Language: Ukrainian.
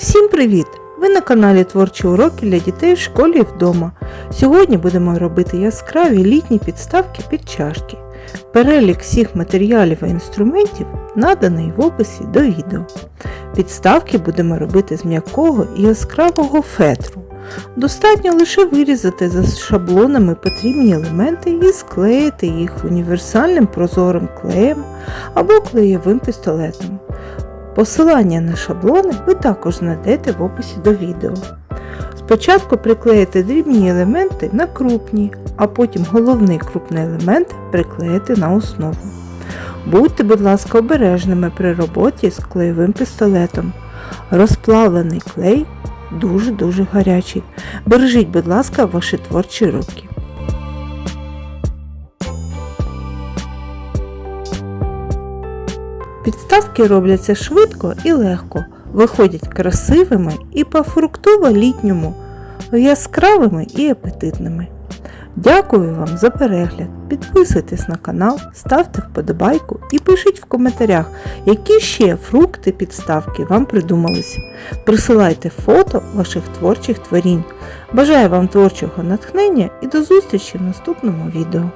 Всім привіт! Ви на каналі Творчі уроки для дітей в школі і вдома. Сьогодні будемо робити яскраві літні підставки під чашки. Перелік всіх матеріалів і інструментів наданий в описі до відео. Підставки будемо робити з м'якого і яскравого фетру. Достатньо лише вирізати за шаблонами потрібні елементи і склеїти їх універсальним прозорим клеєм або клеєвим пістолетом. Посилання на шаблони ви також знайдете в описі до відео. Спочатку приклеїте дрібні елементи на крупні, а потім головний крупний елемент приклеїти на основу. Будьте, будь ласка, обережними при роботі з клеєвим пістолетом. Розплавлений клей дуже-дуже гарячий. Бережіть, будь ласка, ваші творчі руки. Підставки робляться швидко і легко, виходять красивими і по фруктово-літньому, яскравими і апетитними. Дякую вам за перегляд. Підписуйтесь на канал, ставте вподобайку і пишіть в коментарях, які ще фрукти підставки вам придумалися. Присилайте фото ваших творчих творінь. Бажаю вам творчого натхнення і до зустрічі в наступному відео.